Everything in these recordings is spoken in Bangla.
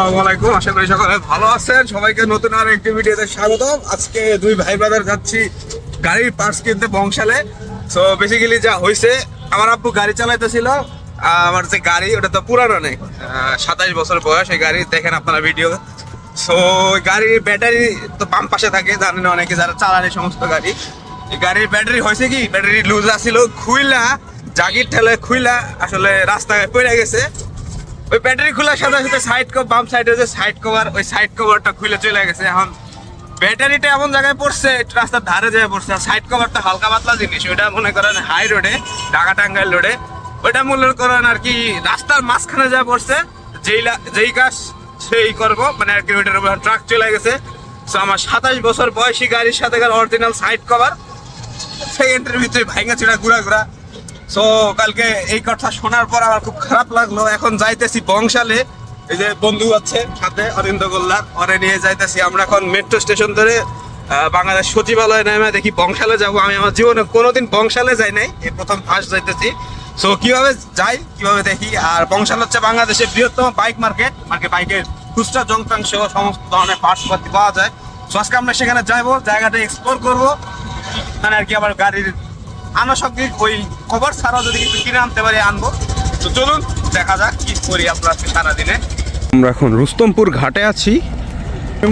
আসসালামু আশা করি সকলে ভালো আছেন। সবাইকে নতুন আর একটি ভিডিওতে স্বাগতম। আজকে দুই ভাই ব্রাদার যাচ্ছি গাড়ির পার্টস কিনতে বংশালে। সো বেসিক্যালি যা হয়েছে আমার আব্বু গাড়ি চালাইতেছিল। আমার যে গাড়ি, ওটা তো পুরানো নেই। সাতাইশ বছর বয়স এই গাড়ি। দেখেন আপনারা ভিডিও সো গাড়ির ব্যাটারি তো পাম্প পাশে থাকে। জানেন অনেকে যারা চালান এই সমস্ত গাড়ি। এই গাড়ির ব্যাটারি হয়েছে কি? ব্যাটারি লুজ আসছিল খুইলা, জাগির ঠেলে খুইলা আসলে রাস্তায় পড়ে গেছে। ওই ব্যাটারি খোলার সাথে সাথে সাইড কভার বাম সাইডে যে সাইড কভার ওই সাইড কভারটা খুলে চলে গেছে। এখন ব্যাটারিটা এমন জায়গায় পড়ছে রাস্তার ধারে যায় পড়ছে। আর সাইড কভারটা হালকা পাতলা জিনিস, ওইটা মনে করেন হাই রোডে ঢাকা টাঙ্গাইল রোডে ওইটা মনে করেন আর কি, রাস্তার মাঝখানে যা পড়ছে, যেই যেই কাজ সেই করব। মানে আর কি, ওইটার উপর ট্রাক চলে গেছে। তো আমার সাতাশ বছর বয়সী গাড়ির সাথে অরিজিনাল সাইড কভার সেই ভিতরে ভাইঙ্গা ছিড়া ঘুরা ঘুরা। সো কালকে এই কথা শোনার পর আমার খুব খারাপ লাগল। এখন যাইতেছি বংশালে। এই যে বন্ধু আছে সাথে, অরিন্দ গোল্লার। ওরে নিয়ে যাইতেছি। আমরা এখন মেট্রো স্টেশন ধরে বাংলাদেশ সচিবালয়ে নেমে দেখি বংশালে যাব। আমি আমার জীবনে কোনোদিন বংশালে যাই নাই। এই প্রথম ফার্স্ট যাইতেছি। সো কীভাবে যাই, কীভাবে দেখি? আর বংশাল হচ্ছে বাংলাদেশের বৃহত্তম বাইক মার্কেট মার্কেট বাইকের খুচরা যন্ত্রাংশ সমস্ত ধরনের পার্টস পাতি পাওয়া যায়। সো আজকে আমরা সেখানে যাব জায়গাটা এক্সপ্লোর করব। মানে আর কি আমার গাড়ির আনুষঙ্গিক ওই কভার ছাড়াও যদি কিছু কিনে আনতে পারি, আনব। তো চলুন, দেখা যাক কি করি আপনার সারাদিনে। আমরা এখন রুস্তমপুর ঘাটে আছি।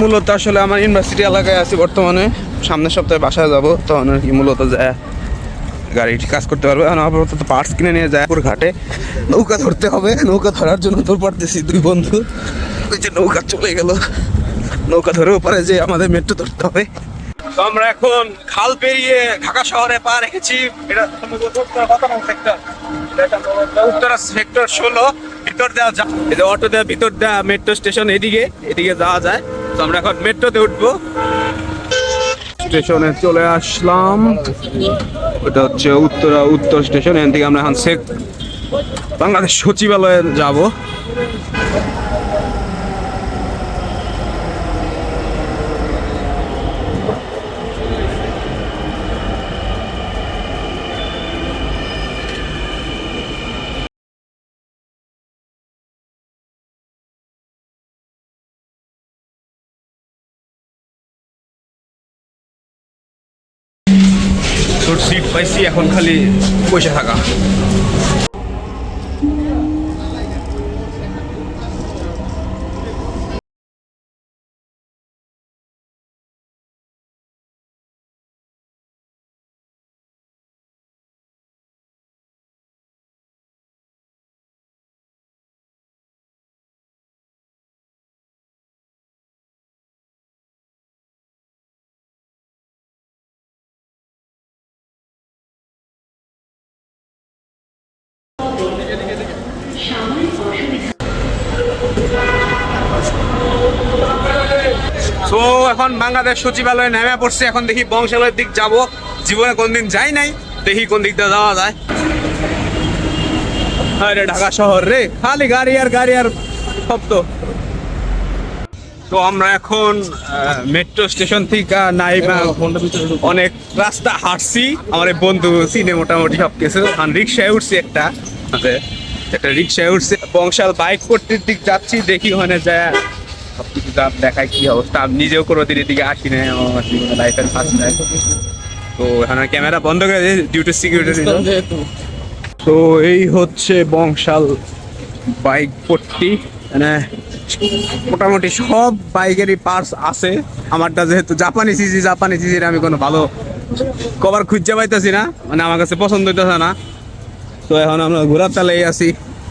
মূলত আসলে আমার ইউনিভার্সিটি এলাকায় আছি বর্তমানে। সামনের সপ্তাহে বাসায় যাব, তখন আর কি মূলত যায় গাড়িটি কাজ করতে পারবে। এখন আপাতত পার্টস কিনে নিয়ে যায় পুর ঘাটে। নৌকা ধরতে হবে, নৌকা ধরার জন্য তোর পড়তেছি দুই বন্ধু। ওই যে নৌকা চলে গেল। নৌকা ধরে ওপারে যে আমাদের মেট্রো ধরতে হবে। তো আমরা এখন খাল পেরিয়ে ঢাকা শহরে পা রেখেছি। উত্তরা সেক্টর ষোলো। ভিতর দেওয়া যা এই যে অটো দেওয়া ভিতর দেওয়া মেট্রো স্টেশন এদিকে এদিকে যাওয়া যায়। তো আমরা এখন মেট্রোতে উঠবো। স্টেশনে চলে আসলাম। ওটা হচ্ছে উত্তরা, উত্তর স্টেশন এখান থেকে আমরা এখন বাংলাদেশ সচিবালয়ে যাব। তোর সিট পাইছি এখন খালি পয়সা থাকা। সো এখন বাংলাদেশ সচিবালয়ে নেমে পড়ছে। এখন দেখি বংশালের দিক যাব। জীবনে কোনদিন যাই নাই, দেখি কোন দিক দিয়ে যাওয়া যায়। আরে ঢাকা শহর রে। খালি গাড়ি আর গাড়ি আর শব্দ। তো আমরা এখন মেট্রো স্টেশন থেকে নাইমা অনেক রাস্তা হাঁটছি। আমার বন্ধু চিনে মোটামুটি সব কিছু রিক্সায় উঠছি একটা। একটা রিক্সায় উঠছি। বংশাল বাইক পট্টির দিক যাচ্ছি, দেখি ওখানে যায়। সবকিছু যা দেখায় কি অবস্থা? আমি নিজেও কোনোদিন এদিকে আসি না আমার জীবনে লাইফের ফার্স্ট টাইম তো এখানে ক্যামেরা বন্ধ করে দিয়ে ডিউটি সিকিউরিটি তো এই হচ্ছে বংশাল বাইক পট্টি। মানে মোটামুটি সব বাইকেরই পার্টস আছে। আমারটা যেহেতু জাপানি সিজি জাপানি সিজির আমি কোনো ভালো কভার খুঁজতে পাইতেছি না। মানে আমার কাছে পছন্দ হইতেছে না। তো এখন আমরা ঘোরার তালেই আছি।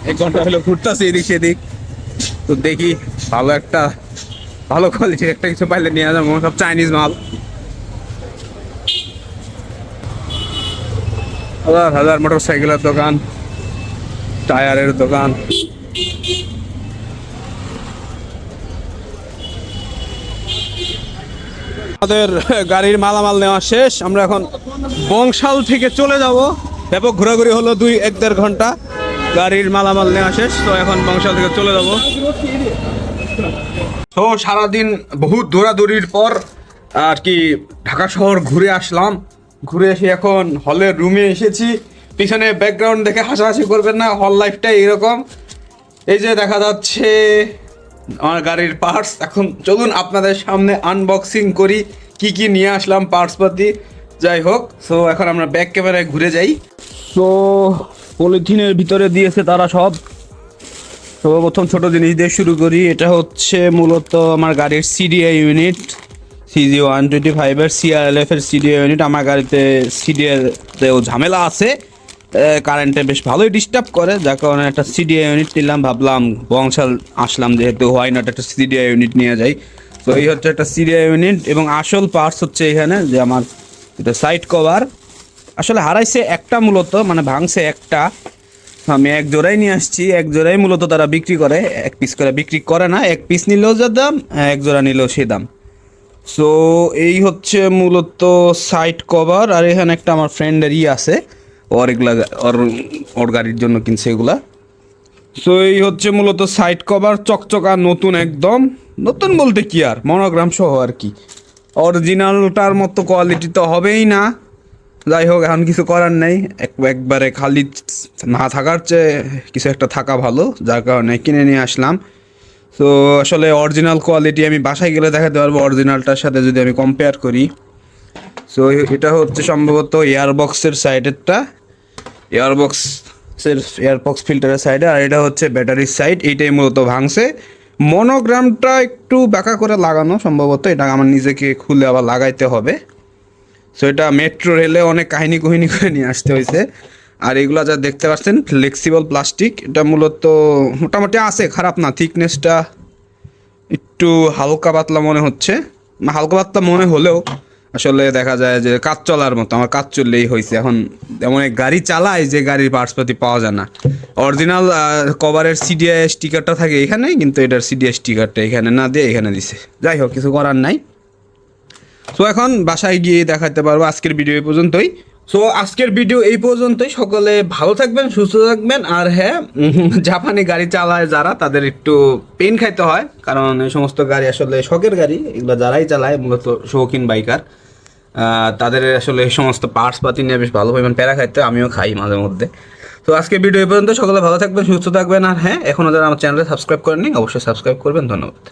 এক ঘণ্টা হলো ঘুরতেছি এদিক সেদিক। তো দেখি ভালো একটা, ভালো কোয়ালিটির একটা কিছু পাইলে নিয়ে যাব, সব চাইনিজ মাল। হাজার হাজার মোটর সাইকেলের দোকান, টায়ারের দোকান। আমাদের গাড়ির মালামাল নেওয়া শেষ, আমরা এখন বংশাল থেকে চলে যাব। ব্যাপক ঘোরাঘুরি হলো দুই এক দেড় ঘণ্টা। গাড়ির মালামাল নেওয়া শেষ, তো এখন বংশাল থেকে চলে যাব। তো সারাদিন বহু দৌড়াদৌড়ির পর, আর কি ঢাকা শহর ঘুরে আসলাম। ঘুরে এসে এখন হলের রুমে এসেছি। পিছনে ব্যাকগ্রাউন্ড দেখে হাসাহাসি করবেন না হল লাইফটা এরকম। এই যে দেখা যাচ্ছে, আমার গাড়ির পার্টস এখন চলুন আপনাদের সামনে আনবক্সিং করি, কি কি নিয়ে আসলাম পার্টসপাতি যাই হোক সো এখন আমরা ব্যাক ক্যামেরায় ঘুরে যাই। তো, পলিথিনের ভিতরে দিয়েছে তারা সব। সর্বপ্রথম ছোট জিনিস দিয়ে শুরু করি। এটা হচ্ছে মূলত আমার গাড়ির CDI unit CG one twenty ফাইভের সিআরএলএফ এর সিডিআই ইউনিট। আমার গাড়িতে সিডিআইতেও ঝামেলা আছে কারেন্টে বেশ ভালোই ডিস্টার্ব করে। যার কারণে একটা সিডিআই ইউনিট নিলাম, ভাবলাম বংশাল আসলাম, যেহেতু হয় না, একটা সিডিআই ইউনিট নিয়ে যাই। তো এই হচ্ছে একটা সিডিআই ইউনিট এবং আসল পার্টস হচ্ছে এখানে, যে আমার এটা সাইড কভার আসলে হারাইছে একটা মূলত মানে ভাঙছে একটা। আমি এক জোড়াই নিয়ে আসছি, এক জোড়াই মূলত তারা বিক্রি করে, এক পিস করে বিক্রি করে না, এক পিস নিলেও যা দাম, এক জোড়া নিলেও সে দাম। সো এই হচ্ছে মূলত সাইড কভার আর এখানে একটা আমার ফ্রেন্ডের ই আছে ওর এগুলা, ওর ওর গাড়ির জন্য কিনছে এগুলা। সো এই হচ্ছে মূলত সাইড কভার চকচকা, নতুন একদম। নতুন বলতে কি আর মনোগ্রাম সহ আর কি। অরিজিনালটার মতো কোয়ালিটি তো হবেই না। যাই হোক এখন কিছু করার নেই। এক- একবারে খালি না থাকার চেয়ে কিছু একটা থাকা ভালো, যার কারণে কিনে নিয়ে আসলাম। তো আসলে অরিজিনাল কোয়ালিটি আমি বাসায় গেলে দেখাতে পারব অরিজিনালটার সাথে যদি আমি কম্পেয়ার করি। সো এটা হচ্ছে সম্ভবত এয়ারবক্সের সাইডেরটা এয়ারবক্সের এয়ারবক্স ফিল্টারের সাইডে আর এটা হচ্ছে ব্যাটারির সাইড এইটাই মূলত ভাঙছে। মনোগ্রামটা একটু বাঁকা করে লাগানো সম্ভবত, এটা আমার নিজেকে খুলে আবার লাগাইতে হবে। সো এটা মেট্রো রেলে অনেক কাহিনী কুহিনী করে নিয়ে আসতে হয়েছে। আর এগুলো যা দেখতে পাচ্ছেন ফ্লেক্সিবল প্লাস্টিক এটা মূলত মোটামুটি আছে, খারাপ না থিকনেসটা একটু হালকা পাতলা মনে হচ্ছে। হালকা পাতলা মনে হলেও আসলে দেখা যায় যে কাজ চলার মতো, আমার কাজ চললেই হয়েছে। এখন এমন গাড়ি চালায় যে গাড়ির পার্টসপাতি পাওয়া যায় না। অরিজিনাল কভারের সিডিআই স্টিকারটা থাকে এখানে কিন্তু এটার সিডিআই স্টিকারটা এখানে না দিয়ে এখানে দিছে। যাই হোক, কিছু করার নাই। সো এখন বাসায় গিয়ে দেখাতে পারব আজকের ভিডিও এই পর্যন্তই। সো আজকের ভিডিও এই পর্যন্তই। সকলে ভালো থাকবেন, সুস্থ থাকবেন। আর হ্যাঁ জাপানি গাড়ি চালায় যারা, তাদের একটু পেন খাইতে হয়। কারণ এই সমস্ত গাড়ি আসলে শখের গাড়ি। এগুলো যারাই চালায়, মূলত শৌখিন বাইকার। তাদের আসলে এই সমস্ত পার্টস পাতি নিয়ে বেশ ভালো পরিমাণ প্যারা খাইতে আমিও খাই মাঝে মধ্যে। তো আজকে ভিডিও এই পর্যন্ত। সকলে ভালো থাকবেন, সুস্থ থাকবেন। আর হ্যাঁ এখনও যারা আমার চ্যানেলে সাবস্ক্রাইব করেননি, অবশ্যই সাবস্ক্রাইব করবেন। ধন্যবাদ।